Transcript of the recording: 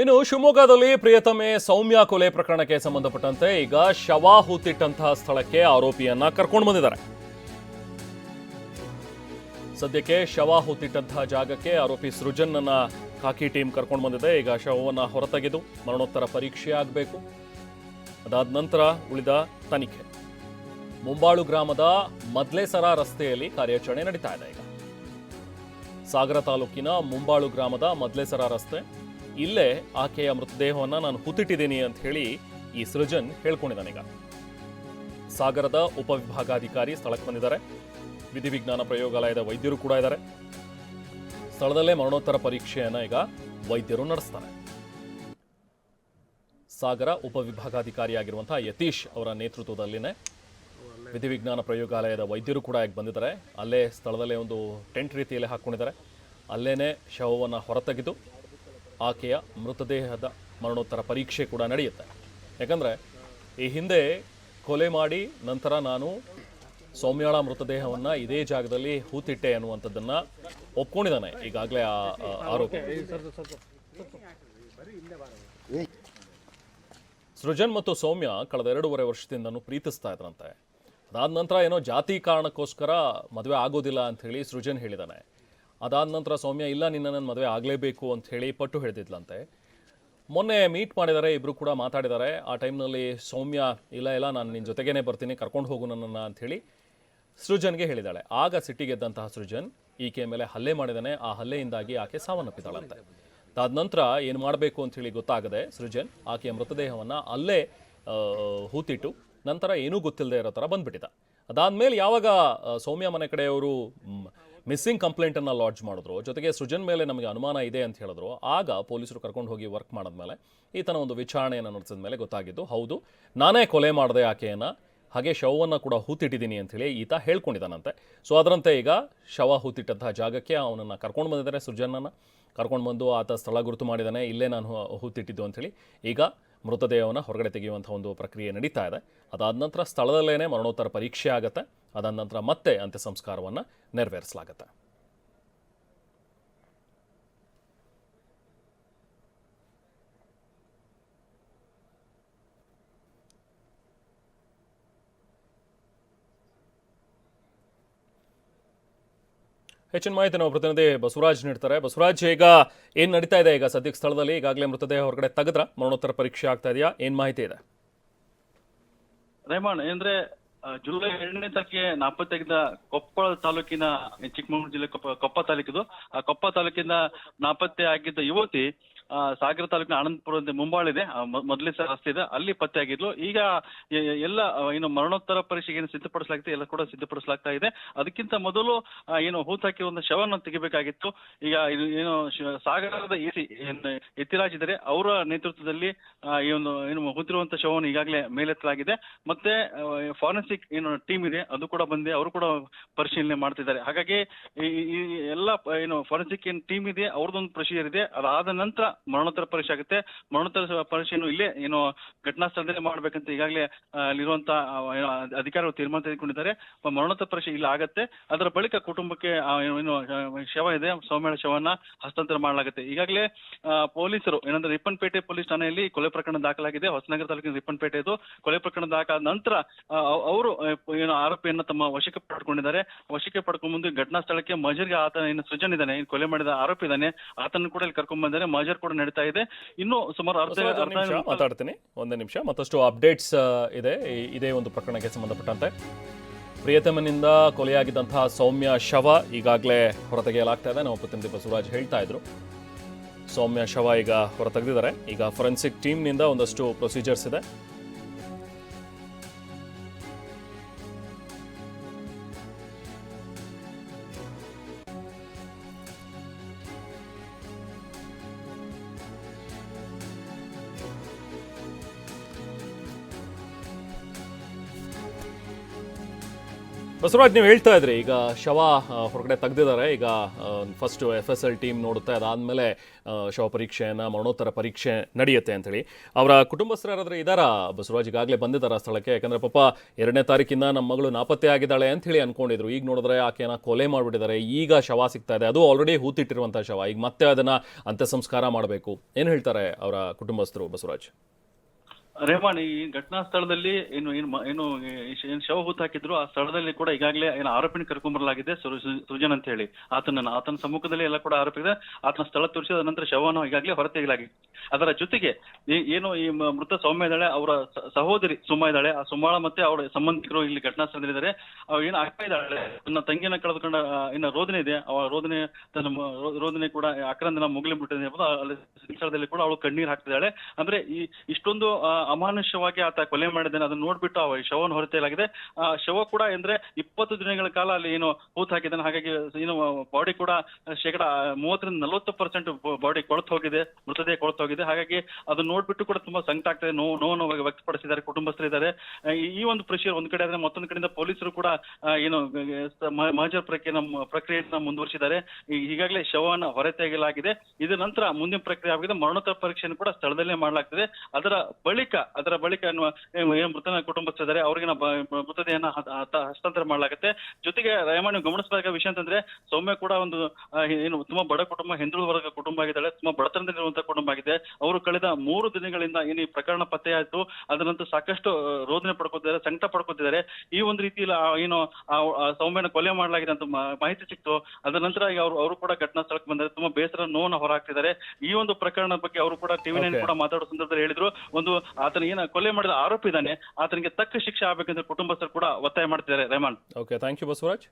ಇನ್ನು ಶಿವಮೊಗ್ಗದಲ್ಲಿ ಪ್ರಿಯತಮೆ ಸೌಮ್ಯ ಕೊಲೆ ಪ್ರಕರಣಕ್ಕೆ ಸಂಬಂಧಪಟ್ಟಂತೆ ಈಗ ಶವ ಹೂತಿಟ್ಟಂತಹ ಸ್ಥಳಕ್ಕೆ ಆರೋಪಿಯನ್ನ ಕರ್ಕೊಂಡು ಬಂದಿದ್ದಾರೆ. ಸದ್ಯಕ್ಕೆ ಶವ ಹೂತಿಟ್ಟಂತಹ ಜಾಗಕ್ಕೆ ಆರೋಪಿ ಸೃಜನ್ನನ್ನ ಖಾಕಿ ಟೀಮ್ ಕರ್ಕೊಂಡು ಬಂದಿದೆ. ಈಗ ಶವವನ್ನು ಹೊರತೆಗೆದು ಮರಣೋತ್ತರ ಪರೀಕ್ಷೆ ಆಗಬೇಕು. ಅದಾದ ನಂತರ ಉಳಿದ ತನಿಖೆ. ಮುಂಬಾಳು ಗ್ರಾಮದ ಮದ್ಲೇಸರ ರಸ್ತೆಯಲ್ಲಿ ಕಾರ್ಯಾಚರಣೆ ನಡೀತಾ ಇದೆ ಈಗ. ಸಾಗರ ತಾಲೂಕಿನ ಮುಂಬಾಳು ಗ್ರಾಮದ ಮದ್ಲೇಸರ ರಸ್ತೆ ಇಲ್ಲೇ ಆಕೆಯ ಮೃತದೇಹವನ್ನು ನಾನು ಹುತ್ತಿಟ್ಟಿದ್ದೀನಿ ಅಂತ ಹೇಳಿ ಈ ಸೃಜನ್ ಹೇಳ್ಕೊಂಡಿದ್ದಾನೀಗ ಸಾಗರದ ಉಪವಿಭಾಗಾಧಿಕಾರಿ ಸ್ಥಳಕ್ಕೆ ಬಂದಿದ್ದಾರೆ. ವಿಧಿವಿಜ್ಞಾನ ಪ್ರಯೋಗಾಲಯದ ವೈದ್ಯರು ಕೂಡ ಇದ್ದಾರೆ. ಸ್ಥಳದಲ್ಲೇ ಮರಣೋತ್ತರ ಪರೀಕ್ಷೆಯನ್ನು ಈಗ ವೈದ್ಯರು ನಡೆಸ್ತಾರೆ. ಸಾಗರ ಉಪವಿಭಾಗಾಧಿಕಾರಿಯಾಗಿರುವಂತಹ ಯತೀಶ್ ಅವರ ನೇತೃತ್ವದಲ್ಲಿನೇ ವಿಧಿವಿಜ್ಞಾನ ಪ್ರಯೋಗಾಲಯದ ವೈದ್ಯರು ಕೂಡ ಈಗ ಬಂದಿದ್ದಾರೆ. ಅಲ್ಲೇ ಸ್ಥಳದಲ್ಲೇ ಒಂದು ಟೆಂಟ್ ರೀತಿಯಲ್ಲಿ ಹಾಕ್ಕೊಂಡಿದ್ದಾರೆ. ಅಲ್ಲೇ ಶವವನ್ನು ಹೊರತೆಗೆದು ಆಕೆಯ ಮೃತದೇಹದ ಮರಣೋತ್ತರ ಪರೀಕ್ಷೆ ಕೂಡ ನಡೆಯುತ್ತೆ. ಯಾಕಂದರೆ ಈ ಹಿಂದೆ ಕೊಲೆ ಮಾಡಿ ನಂತರ ನಾನು ಸೌಮ್ಯಾಳ ಮೃತದೇಹವನ್ನು ಇದೇ ಜಾಗದಲ್ಲಿ ಹೂತಿಟ್ಟೆ ಅನ್ನುವಂಥದ್ದನ್ನು ಒಪ್ಕೊಂಡಿದ್ದಾನೆ ಈಗಾಗಲೇ ಆ ಆರೋಪ. ಸೃಜನ್ ಮತ್ತು ಸೌಮ್ಯ ಕಳೆದ ಎರಡೂವರೆ ವರ್ಷದಿಂದನೂ ಪ್ರೀತಿಸ್ತಾ ಇದ್ರಂತೆ. ಅದಾದ ನಂತರ ಏನೋ ಜಾತಿ ಕಾರಣಕ್ಕೋಸ್ಕರ ಮದುವೆ ಆಗೋದಿಲ್ಲ ಅಂತ ಹೇಳಿ ಸೃಜನ್ ಹೇಳಿದಾನೆ. ಅದಾದ ನಂತರ ಸೌಮ್ಯ, ಇಲ್ಲ ನಿನ್ನ ನನ್ನ ಮದುವೆ ಆಗಲೇಬೇಕು ಅಂತ ಹೇಳಿ ಪಟ್ಟು ಹಿಡಿದಿದ್ಲಂತೆ ಮೊನ್ನೆ ಮೀಟ್ ಮಾಡಿದ್ದಾರೆ ಇಬ್ಬರು ಕೂಡ ಮಾತಾಡಿದ್ದಾರೆ ಆ ಟೈಮ್ನಲ್ಲಿ ಸೌಮ್ಯ, ಇಲ್ಲ ಇಲ್ಲ, ನಾನು ನಿನ್ನ ಜೊತೆಗೇನೆ ಬರ್ತೀನಿ, ಕರ್ಕೊಂಡು ಹೋಗು ನನ್ನನ್ನು ಅಂಥೇಳಿ ಸೃಜನ್ಗೆ ಹೇಳಿದ್ದಾಳೆ ಆಗ ಸಿಟ್ಟಿಗೆದ್ದಂತಹ ಸೃಜನ್ ಈಕೆ ಮೇಲೆ ಹಲ್ಲೆ ಮಾಡಿದಾನೆ. ಆ ಹಲ್ಲೆಯಿಂದಾಗಿ ಆಕೆ ಸಾವನ್ನಪ್ಪಿದ್ದಾಳಂತೆ ಅದಾದ ನಂತರ ಏನು ಮಾಡಬೇಕು ಅಂಥೇಳಿ ಗೊತ್ತಾಗದೆ ಸೃಜನ್ ಆಕೆಯ ಮೃತದೇಹವನ್ನು ಅಲ್ಲೇ ಹೂತಿಟ್ಟು ನಂತರ ಏನೂ ಗೊತ್ತಿಲ್ಲದೆ ಇರೋ ಥರ ಬಂದ್ಬಿಟ್ಟಿದ್ದ. ಅದಾದಮೇಲೆ ಯಾವಾಗ ಸೌಮ್ಯ ಮನೆ ಕಡೆಯವರು ಮಿಸ್ಸಿಂಗ್ ಕಂಪ್ಲೇಂಟನ್ನು ಲಾಡ್ಜ್ ಮಾಡಿದ್ರು. ಜೊತೆಗೆ ಸೃಜನ್ ಮೇಲೆ ನಮಗೆ ಅನುಮಾನ ಇದೆ ಅಂತ ಹೇಳಿದ್ರು. ಆಗ ಪೊಲೀಸರು ಕರ್ಕೊಂಡು ಹೋಗಿ ವರ್ಕ್ ಮಾಡಿದ್ಮೇಲೆ ಈತನ ಒಂದು ವಿಚಾರಣೆಯನ್ನು ನಡೆಸಿದ ಮೇಲೆ ಗೊತ್ತಾಗಿದ್ದು, ಹೌದು, ನಾನೇ ಕೊಲೆ ಮಾಡಿದೆ ಆಕೆಯನ್ನು, ಹಾಗೆ ಶವವನ್ನು ಕೂಡ ಹೂತಿಟ್ಟಿದ್ದೀನಿ ಅಂತೇಳಿ ಈತ ಹೇಳ್ಕೊಂಡಿದ್ದಾನಂತೆ. ಸೊ, ಅದರಂತೆ ಈಗ ಶವ ಹೂತಿಟ್ಟಂತಹ ಜಾಗಕ್ಕೆ ಅವನನ್ನು ಕರ್ಕೊಂಡು ಬಂದಿದ್ದಾರೆ ಸೃಜನನ್ನು ಕರ್ಕೊಂಡು ಬಂದು ಆತ ಸ್ಥಳ ಗುರುತು ಮಾಡಿದ್ದಾನೆ, ಇಲ್ಲೇ ನಾನು ಹೂತಿಟ್ಟಿದ್ದು ಅಂಥೇಳಿ ಈಗ ಮೃತದೇಹವನ್ನು ಹೊರಗಡೆ ತೆಗೆಯುವಂಥ ಒಂದು ಪ್ರಕ್ರಿಯೆ ನಡೀತಾ ಇದೆ. ಅದಾದ ನಂತರ ಸ್ಥಳದಲ್ಲೇ ಮರಣೋತ್ತರ ಪರೀಕ್ಷೆ ಆಗುತ್ತೆ. ಅದಾದ ನಂತರ ಮತ್ತೆ ಅಂತ್ಯ ಸಂಸ್ಕಾರವನ್ನು ನೆರವೇರಿಸಲಾಗುತ್ತೆ. ಹೆಚ್ಚಿನ ಮಾಹಿತಿ ನಾವು ಪ್ರತಿನಿಧಿ ಬಸವರಾಜ್ ನೀಡ್ತಾರೆ. ಬಸವರಾಜ್ ಈಗ ಏನು ನಡೀತಾ ಇದೆ? ಈಗ ಸದ್ಯಕ್ಕೆ ಸ್ಥಳದಲ್ಲಿ ಈಗಾಗಲೇ ಮೃತದೇಹ ಹೊರಗಡೆ ತೆಗೆದ್ರ ಮರಣೋತ್ತರ ಪರೀಕ್ಷೆ ಆಗ್ತಾ ಇದೆಯಾ? ಏನು ಮಾಹಿತಿ ಇದೆ? ಅಂದ್ರೆ ಆ, ಜುಲೈ ಎರಡನೇ ತಾರೀಕಿಗೆ ನಾಪತ್ತೆಗಿದ್ದ ಕೊಪ್ಪಳ ತಾಲೂಕಿನ ಚಿಕ್ಕಮಗಳೂರು ಜಿಲ್ಲೆ ಕೊಪ್ಪ ಕೊಪ್ಪ ತಾಲೂಕಿದು ಆ ಕೊಪ್ಪ ತಾಲೂಕಿನ ನಾಪತ್ತೆ ಆಗಿದ್ದ ಯುವತಿ ಆ, ಸಾಗರ ತಾಲೂಕಿನ ಆನಂದಪುರ ಮುಂಬಾಳಿದೆ ಇದೆ. ಮೊದಲೇ ಸಲ ರಸ್ತೆ ಇದೆ. ಅಲ್ಲಿ ಪತ್ತೆ ಆಗಿದ್ಲು. ಈಗ ಎಲ್ಲ ಏನು ಮರಣೋತ್ತರ ಪರೀಕ್ಷೆಗೆ ಏನು ಸಿದ್ಧಪಡಿಸಲಾಗಿದೆ ಎಲ್ಲ ಕೂಡ ಸಿದ್ಧಪಡಿಸಲಾಗ್ತಾ ಇದೆ. ಅದಕ್ಕಿಂತ ಮೊದಲು ಏನು ಹೂತಾಕಿ ಒಂದು ಶವವನ್ನು ತೆಗಿಬೇಕಾಗಿತ್ತು. ಈಗ ಏನು ಸಾಗರದ ಎಸಿ ಎತ್ತಿರಾಜ್ ಇದ್ದಾರೆ ಅವರ ನೇತೃತ್ವದಲ್ಲಿ ಈ ಒಂದು, ಏನು ಹೂತಿರುವಂತ ಶವವನ್ನು ಈಗಾಗಲೇ ಮೇಲೆತ್ತಲಾಗಿದೆ. ಮತ್ತೆ ಫಾರೆನ್ಸಿಕ್, ಏನು ಟೀಮ್ ಇದೆ, ಅದು ಕೂಡ ಬಂದೆ ಅವರು ಕೂಡ ಪರಿಶೀಲನೆ ಮಾಡ್ತಿದ್ದಾರೆ. ಹಾಗಾಗಿ ಈ ಎಲ್ಲ, ಏನು ಫಾರೆನ್ಸಿಕ್ ಏನು ಟೀಮ್ ಇದೆ, ಅವ್ರದ್ದೊಂದು ಪ್ರೊಸೀಜರ್ ಇದೆ. ಅದಾದ ನಂತರ ಮರಣೋತ್ತರ ಪರೀಕ್ಷೆ ಆಗುತ್ತೆ. ಮರಣೋತ್ತರ ಪರೀಕ್ಷೆಯನ್ನು ಇಲ್ಲೇ ಏನು ಘಟನಾ ಸ್ಥಳದಲ್ಲಿ ಮಾಡ್ಬೇಕಂತ ಈಗಾಗಲೇ ಇರುವಂತ ಅಧಿಕಾರಿಗಳು ತೀರ್ಮಾನ ತೆಗೆದುಕೊಂಡಿದ್ದಾರೆ. ಮರಣೋತ್ತರ ಪರೀಕ್ಷೆ ಇಲ್ಲ ಆಗತ್ತೆ. ಅದರ ಬಳಿಕ ಕುಟುಂಬಕ್ಕೆ ಏನು ಶವ ಇದೆ. ಸೌಮ್ಯ ಶವನ್ನ ಹಸ್ತಾಂತರ ಮಾಡಲಾಗುತ್ತೆ. ಈಗಾಗಲೇ ಪೊಲೀಸರು, ಏನಂದ್ರೆ ರಿಪ್ಪನ್ಪೇಟೆ ಪೊಲೀಸ್ ಠಾಣೆಯಲ್ಲಿ ಕೊಲೆ ಪ್ರಕರಣ ದಾಖಲಾಗಿದೆ. ಹೊಸನಗರ ತಾಲೂಕಿನ ರಿಪ್ಪನ್ಪೇಟೆ ಇದು. ಕೊಲೆ ಪ್ರಕರಣ ದಾಖಲಾದ ನಂತರ ಅವರು ಏನು ಆರೋಪಿಯನ್ನ ತಮ್ಮ ವಶಕ್ಕೆ ಪಡ್ಕೊಂಡಿದ್ದಾರೆ. ವಶಕ್ಕೆ ಪಡ್ಕೊಂಡ್ ಮುಂದೆ ಘಟನಾ ಸ್ಥಳಕ್ಕೆ ಮಜರ್ಗೆ ಆತನ ಏನು ಸೃಜನ್ ಇದ್ದಾನೆ. ಕೊಲೆ ಮಾಡಿದ ಆರೋಪಿ ಇದ್ದಾನೆ. ಆತನ ಕೂಡ ಇಲ್ಲಿ ಕರ್ಕೊಂಡ್ ಬಂದಿದ್ದಾರೆ. ಮಜರ್ ನಡೀತಾ ಇದೆ. ಇನ್ನು ಸುಮಾರು ಅರ್ಧ ನಿಮಿಷ ಮಾತಾಡ್ತೀನಿ. ಒಂದೇ ನಿಮಿಷ. ಮತ್ತಷ್ಟು ಅಪ್ಡೇಟ್ಸ್ ಇದೆ. ಇದೇ ಒಂದು ಪ್ರಕರಣಕ್ಕೆ ಸಂಬಂಧಪಟ್ಟಂತೆ. ಪ್ರಿಯತಮನಿಂದ ಕೊಲೆಯಾಗಿದ್ದಂತಹ ಸೌಮ್ಯ ಶವ ಈಗಾಗಲೇ ಹೊರತೆಗೆಯಲಾಗ್ತಾ ಇದೆ. ನಾವು ಪ್ರತಿನಿಧಿ ಬಸವರಾಜ್ ಹೇಳ್ತಾ ಇದ್ರು. ಸೌಮ್ಯ ಶವ ಈಗ ಹೊರತೆಗೆದಿದ್ದಾರೆ. ಈಗ ಫೊರೆನ್ಸಿಕ್ ಟೀಮ್ನಿಂದ ಒಂದಷ್ಟು ಪ್ರೊಸೀಜರ್ಸ್ ಇದೆ. ಬಸವರಾಜ್, ನೀವು ಹೇಳ್ತಾ ಇದ್ರಿ, ಈಗ ಶವ ಹೊರಗಡೆ ತೆಗೆದಿದ್ದಾರೆ. ಈಗ first F S L team ನೋಡುತ್ತೆ. ಅದಾದಮೇಲೆ ಶವ ಪರೀಕ್ಷೆಯನ್ನು, ಮರಣೋತ್ತರ ಪರೀಕ್ಷೆ ನಡೆಯುತ್ತೆ ಅಂತೇಳಿ. ಅವರ ಕುಟುಂಬಸ್ಥರು ಯಾರಾದರೂ ಇದ್ದಾರಾ ಬಸವರಾಜ್ ಈಗಾಗಲೇ ಬಂದಿದ್ದಾರೆ ಸ್ಥಳಕ್ಕೆ? ಯಾಕಂದ್ರೆ, ಪಾಪ, ಎರಡನೇ ತಾರೀಕಿಂದ ನಮ್ಮ ಮಗಳು ನಾಪತ್ತೆ ಆಗಿದ್ದಾಳೆ ಅಂತ ಹೇಳಿ ಅನ್ಕೊಂಡಿದ್ರು. ಈಗ ನೋಡಿದ್ರೆ ಆಕೆಯನ್ನು ಕೊಲೆ ಮಾಡಿಬಿಟ್ಟಿದ್ದಾರೆ. ಈಗ ಶವ ಸಿಗ್ತಾ ಇದೆ. ಅದು ಆಲ್ರೆಡಿ ಹೂತಿಟ್ಟಿರುವಂಥ ಶವ. ಈಗ ಮತ್ತೆ ಅದನ್ನ ಅಂತ್ಯ ಸಂಸ್ಕಾರ ಮಾಡಬೇಕು. ಏನು ಹೇಳ್ತಾರೆ ಅವರ ಕುಟುಂಬಸ್ಥರು ಬಸವರಾಜ್? ರೇಮಾನ್ ಈ ಘಟನಾ ಸ್ಥಳದಲ್ಲಿ ಏನು ಏನು ಏನು ಶವ ಹೂತು ಹಾಕಿದ್ರು, ಆ ಸ್ಥಳದಲ್ಲಿ ಕೂಡ ಈಗಾಗಲೇ ಏನು ಆರೋಪಿನ ಕರ್ಕೊಂಬರಲಾಗಿದೆ ಸೃಜನ್ ಅಂತ ಹೇಳಿ. ಆತನ ಆತನ ಸಮ್ಮುಖದಲ್ಲಿ ಎಲ್ಲ ಕೂಡ ಆರೋಪಿದೆ. ಆತನ ಸ್ಥಳ ತೋರಿಸಿದ ನಂತರ ಶವವನ್ನು ಈಗಾಗಲೇ ಹೊರತೆಗೆಯಲಾಗಿದೆ ಅದರ ಜೊತೆಗೆ ಏನು ಈ ಮೃತ ಸೌಮ್ಯ ಇದ್ದಾಳೆ ಅವರ ಸಹೋದರಿ ಸುಮ್ಮ ಇದ್ದಾಳೆ ಆ ಸುಮ್ಮಾಳ ಮತ್ತೆ ಅವರ ಸಂಬಂಧಿಕರು ಇಲ್ಲಿ ಘಟನಾ ಸ್ಥಳದಲ್ಲಿದ್ದಾರೆ. ಅವ್ರು ಏನು ಆಗ್ತಾ ಇದ್ದಾಳೆ, ತನ್ನ ತಂಗಿಯನ್ನ ಕಳೆದುಕೊಂಡ ಇನ್ನ ರೋದನೆ ಇದೆ. ಅವಳ ರೋದನೆ, ತನ್ನ ರೋದನೆ ಕೂಡ ಆಕ್ರಂದನ ಮುಗಿಲಿ ಬಿಟ್ಟಿದೆ ಅಲ್ಲಿ ಸ್ಥಳದಲ್ಲಿ ಕೂಡ ಅವಳು ಕಣ್ಣೀರು ಹಾಕ್ತಿದ್ದಾಳೆ. ಅಂದ್ರೆ ಈ, ಇಷ್ಟೊಂದು ಅಮಾನುಷ್ಯವಾಗಿ ಆತ ಕೊಲೆ ಮಾಡಿದ್ದಾನೆ ಅದನ್ನ ನೋಡ್ಬಿಟ್ಟು ಆ ಶವವನ್ನು ಹೊರತೆಯಲಾಗಿದೆ ಆ, ಶವ ಕೂಡ ಅಂದ್ರೆ ಇಪ್ಪತ್ತು ದಿನಗಳ ಕಾಲ ಅಲ್ಲಿ ಏನು ಹೂತ್ ಹಾಕಿದ್ದಾನೆ. ಹಾಗಾಗಿ ಏನು ಬಾಡಿ ಕೂಡ ಶೇಕಡ ಮೂವತ್ತರಿಂದ ನಲವತ್ತು ಪರ್ಸೆಂಟ್ ಬಾಡಿ ಕೊಳತು ಹೋಗಿದೆ, ಮೃತದೇಹ ಕೊಳತು ಹೋಗಿದೆ. ಹಾಗಾಗಿ ಅದನ್ನ ನೋಡ್ಬಿಟ್ಟು ಕೂಡ ತುಂಬಾ ಸಂಕಟ ಆಗ್ತದೆ. ನೋವು ನೋವನ್ನು ವ್ಯಕ್ತಪಡಿಸಿದ್ದಾರೆ, ಕುಟುಂಬಸ್ಥರಿದ್ದಾರೆ. ಇದ್ದಾರೆ ಈ- ಒಂದು ಪ್ರಶ್ನೆ ಒಂದ್ ಕಡೆ ಆದ್ರೆ ಮತ್ತೊಂದು ಕಡೆಯಿಂದ ಪೊಲೀಸರು ಕೂಡ ಏನು ಮಹಜರ್ ಪ್ರಕ್ರಿಯೆ ಪ್ರಕ್ರಿಯೆಯನ್ನ ಮುಂದುವರಿಸಿದ್ದಾರೆ. ಈಗಾಗಲೇ ಶವವನ್ನು ಹೊರತೆಗೆಯಲಾಗಿದೆ. ಇದರ ನಂತರ ಮುಂದಿನ ಪ್ರಕ್ರಿಯೆ ಆಗಿದೆ. ಮರಣೋತ್ತರ ಪರೀಕ್ಷೆಯನ್ನು ಕೂಡ ಸ್ಥಳದಲ್ಲೇ ಮಾಡಲಾಗ್ತದೆ. ಅದರ ಬಳಿಕ ಅದರ ಬಳಿಕ ಮೃತನ ಮೃತನ ಕುಟುಂಬಸ್ಥರಿದ್ದಾರೆ ಅವರಿಗೆ ಮೃತದೇಹನ ಹಸ್ತಾಂತರ ಮಾಡಲಾಗುತ್ತೆ. ಜೊತೆಗೆ ರಾಯಮಾಣಿ ಗಮನಿಸಬೇಕಾದ ವಿಷಯ ಅಂತಂದ್ರೆ ಸೌಮ್ಯ ಕೂಡ ಒಂದು ಏನು ತುಂಬಾ ಬಡ ಕುಟುಂಬ ಹಿಂದುಳಿದ ವರ್ಗ ಕುಟುಂಬ ಆಗಿದ್ದಾಳೆ ತುಂಬಾ ಬಡತನದಲ್ಲಿರುವಂತಹ ಕುಟುಂಬ ಆಗಿದೆ. ಅವರು ಕಳೆದ ಮೂರು ದಿನಗಳಿಂದ ಏನು ಈ ಪ್ರಕರಣ ಪತ್ತೆ ಆಯ್ತು ಅದರ ನಂತರ ಸಾಕಷ್ಟು ರೋಧನೆ ಪಡ್ಕೋತಿದ್ದಾರೆ ಸಂಕಟ ಪಡ್ಕೊತಿದ್ದಾರೆ. ಈ ಒಂದು ರೀತಿಯಲ್ಲಿ ಏನು ಸೌಮ್ಯನ ಕೊಲೆ ಮಾಡಲಾಗಿದೆ ಅಂತ ಮಾಹಿತಿ ಸಿಕ್ತು. ಅದರ ನಂತರ ಈಗ ಅವರು ಅವರು ಕೂಡ ಘಟನಾ ಸ್ಥಳಕ್ಕೆ ಬಂದರೆ ತುಂಬಾ ಬೇಸರ ನೋವನ್ನು ಹೊರಹಾಕ್ತಿದ್ದಾರೆ ಈ ಒಂದು ಪ್ರಕರಣದ ಬಗ್ಗೆ ಅವರು ಕೂಡ ಟಿವಿ ನೈನ್. ಕೂಡ ಮಾತಾಡೋ ಸಂದರ್ಭದಲ್ಲಿ ಹೇಳಿದ್ರು. ಒಂದು ಆತನ ಏನ ಕೊಲೆ ಮಾಡಿದ ಆರೋಪಿ ಇದ್ದಾನೆ ಆತನಿಗೆ ತಕ್ಕ ಶಿಕ್ಷೆ ಆಗಬೇಕಂತ ಕುಟುಂಬಸ್ಥರು ಕೂಡ ಒತ್ತಾಯ ಮಾಡ್ತಿದ್ದಾರೆ, Rehman. Okay thank you Basavaraj.